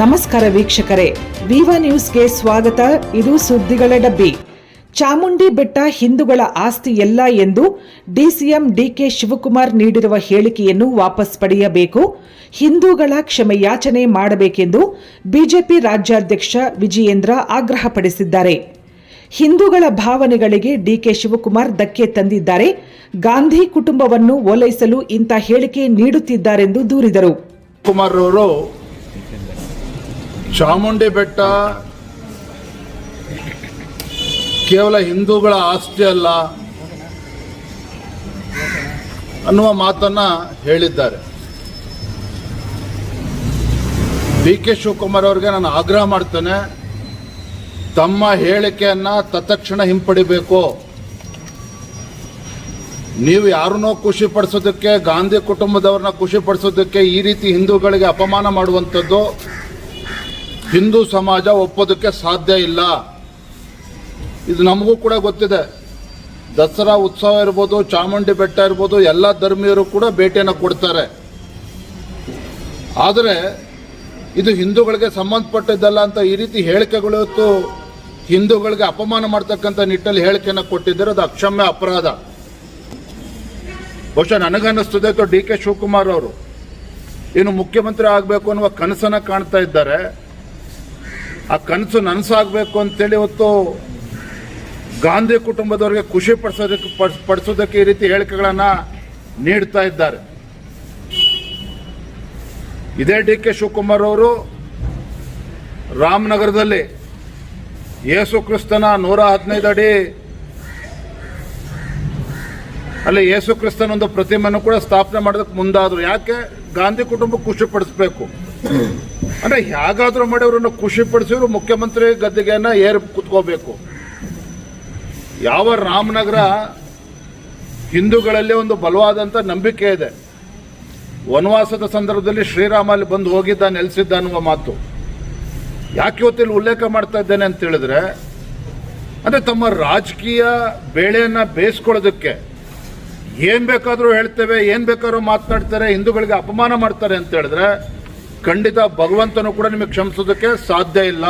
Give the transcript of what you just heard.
ನಮಸ್ಕಾರ ವೀಕ್ಷಕರೇ, ವಿವ ನ್ಯೂಸ್ಗೆ ಸ್ವಾಗತ. ಇದು ಸುದ್ದಿಗಳ ಡಬ್ಬಿ. ಚಾಮುಂಡಿ ಬೆಟ್ಟ ಹಿಂದೂಗಳ ಆಸ್ತಿ ಎಲ್ಲ ಎಂದು ಡಿಸಿಎಂ ಡಿಕೆ ಶಿವಕುಮಾರ್ ನೀಡಿರುವ ಹೇಳಿಕೆಯನ್ನು ವಾಪಸ್ ಪಡೆಯಬೇಕು. ಹಿಂದೂಗಳ ಕ್ಷಮೆಯಾಚನೆ ಮಾಡಬೇಕೆಂದು ಬಿಜೆಪಿ ರಾಜ್ಯಾಧ್ಯಕ್ಷ ವಿಜಯೇಂದ್ರ ಆಗ್ರಹಪಡಿಸಿದ್ದಾರೆ. ಹಿಂದೂಗಳ ಭಾವನೆಗಳಿಗೆ ಡಿಕೆ ಶಿವಕುಮಾರ್ ಧಕ್ಕೆ ತಂದಿದ್ದಾರೆ. ಗಾಂಧಿ ಕುಟುಂಬವನ್ನು ಓಲೈಸಲು ಇಂಥ ಹೇಳಿಕೆ ನೀಡುತ್ತಿದ್ದಾರೆಂದು ದೂರಿದರು. ಚಾಮುಂಡಿ ಬೆಟ್ಟ ಕೇವಲ ಹಿಂದೂಗಳ ಆಸ್ತಿ ಅಲ್ಲ ಅನ್ನುವ ಮಾತನ್ನ ಹೇಳಿದ್ದಾರೆ. ಡಿ ಕೆ ಶಿವಕುಮಾರ್ ಅವರಿಗೆ ನಾನು ಆಗ್ರಹ ಮಾಡ್ತೇನೆ, ತಮ್ಮ ಹೇಳಿಕೆಯನ್ನು ತತ್ಕ್ಷಣ ಹಿಂಪಡಿಬೇಕು. ನೀವು ಯಾರನ್ನೋ ಖುಷಿ ಪಡಿಸೋದಕ್ಕೆ, ಗಾಂಧಿ ಕುಟುಂಬದವ್ರನ್ನ ಖುಷಿ ಪಡಿಸೋದಕ್ಕೆ ಈ ರೀತಿ ಹಿಂದೂಗಳಿಗೆ ಅಪಮಾನ ಮಾಡುವಂಥದ್ದು ಹಿಂದೂ ಸಮಾಜ ಒಪ್ಪೋದಕ್ಕೆ ಸಾಧ್ಯ ಇಲ್ಲ. ಇದು ನಮಗೂ ಕೂಡ ಗೊತ್ತಿದೆ. ದಸರಾ ಉತ್ಸವ ಇರ್ಬೋದು, ಚಾಮುಂಡಿ ಬೆಟ್ಟ ಇರ್ಬೋದು, ಎಲ್ಲ ಧರ್ಮೀಯರು ಕೂಡ ಭೇಟಿಯನ್ನು ಕೊಡ್ತಾರೆ. ಆದರೆ ಇದು ಹಿಂದೂಗಳಿಗೆ ಸಂಬಂಧಪಟ್ಟಿದ್ದಲ್ಲ ಅಂತ ಈ ರೀತಿ ಹೇಳಿಕೆಗಳು ಇವತ್ತು ಹಿಂದೂಗಳಿಗೆ ಅಪಮಾನ ಮಾಡ್ತಕ್ಕಂಥ ನಿಟ್ಟಲ್ಲಿ ಹೇಳಿಕೆಯನ್ನು ಕೊಟ್ಟಿದ್ದಾರೆ. ಅದು ಅಕ್ಷಮ್ಯ ಅಪರಾಧ. ಬಹುಶಃ ನನಗನ್ನಿಸ್ತದೆ ಡಿ ಕೆ ಶಿವಕುಮಾರ್ ಅವರು. ಏನು ಮುಖ್ಯಮಂತ್ರಿ ಆಗಬೇಕು ಅನ್ನುವ ಕನಸನ್ನು ಕಾಣ್ತಾ ಇದ್ದಾರೆ. ಆ ಕನಸು ನನಸಾಗಬೇಕು ಅಂತೇಳಿ ಇವತ್ತು ಗಾಂಧಿ ಕುಟುಂಬದವರಿಗೆ ಖುಷಿ ಪಡಿಸೋದಕ್ಕೆ ಪಡಿಸ್- ಪಡಿಸೋದಕ್ಕೆ ಈ ರೀತಿ ಹೇಳಿಕೆಗಳನ್ನು ನೀಡ್ತಾ ಇದ್ದಾರೆ. ಇದೇ ಡಿ ಕೆ ಶಿವಕುಮಾರ್ ಅವರು ರಾಮನಗರದಲ್ಲಿ ಯೇಸು ಕ್ರಿಸ್ತನ ನೂರ ಹದಿನೈದು ಅಡಿ ಅಲ್ಲಿ ಯೇಸು ಕ್ರಿಸ್ತನ ಒಂದು ಪ್ರತಿಮೆಯನ್ನು ಕೂಡ ಸ್ಥಾಪನೆ ಮಾಡೋದಕ್ಕೆ ಮುಂದಾದರು. ಯಾಕೆ? ಗಾಂಧಿ ಕುಟುಂಬ ಖುಷಿ ಪಡಿಸ್ಬೇಕು. ಅಂದ್ರೆ ಹೇಗಾದ್ರೂ ಮಾಡಿ ಅವರನ್ನು ಖುಷಿ ಪಡಿಸಿದ್ರು ಮುಖ್ಯಮಂತ್ರಿ ಗದ್ದಿಗೆಯನ್ನ ಏರ್ ಕುತ್ಕೋಬೇಕು. ಯಾವ ರಾಮನಗರ ಹಿಂದೂಗಳಲ್ಲಿ ಒಂದು ಬಲವಾದಂತ ನಂಬಿಕೆ ಇದೆ. ವನವಾಸದ ಸಂದರ್ಭದಲ್ಲಿ ಶ್ರೀರಾಮ ಅಲ್ಲಿ ಬಂದು ಹೋಗಿದ್ದ, ನೆಲೆಸಿದ್ದ ಅನ್ನುವ ಮಾತು. ಯಾಕೆ ಇವತ್ತಿಲ್ಲಿ ಉಲ್ಲೇಖ ಮಾಡ್ತಾ ಇದ್ದೇನೆ ಅಂತ ಹೇಳಿದ್ರೆ, ಅಂದ್ರೆ ತಮ್ಮ ರಾಜಕೀಯ ಬೇಳೆಯನ್ನ ಬೇಯಿಸ್ಕೊಳ್ಳೋದಕ್ಕೆ ಏನ್ ಬೇಕಾದರೂ ಹೇಳ್ತೇವೆ, ಏನ್ ಬೇಕಾದ್ರೂ ಮಾತನಾಡ್ತಾರೆ, ಹಿಂದೂಗಳಿಗೆ ಅಪಮಾನ ಮಾಡ್ತಾರೆ ಅಂತ ಹೇಳಿದ್ರೆ ಖಂಡಿತ ಭಗವಂತನು ಕೂಡ ನಿಮಗೆ ಕ್ಷಮಿಸೋದಕ್ಕೆ ಸಾಧ್ಯ ಇಲ್ಲ.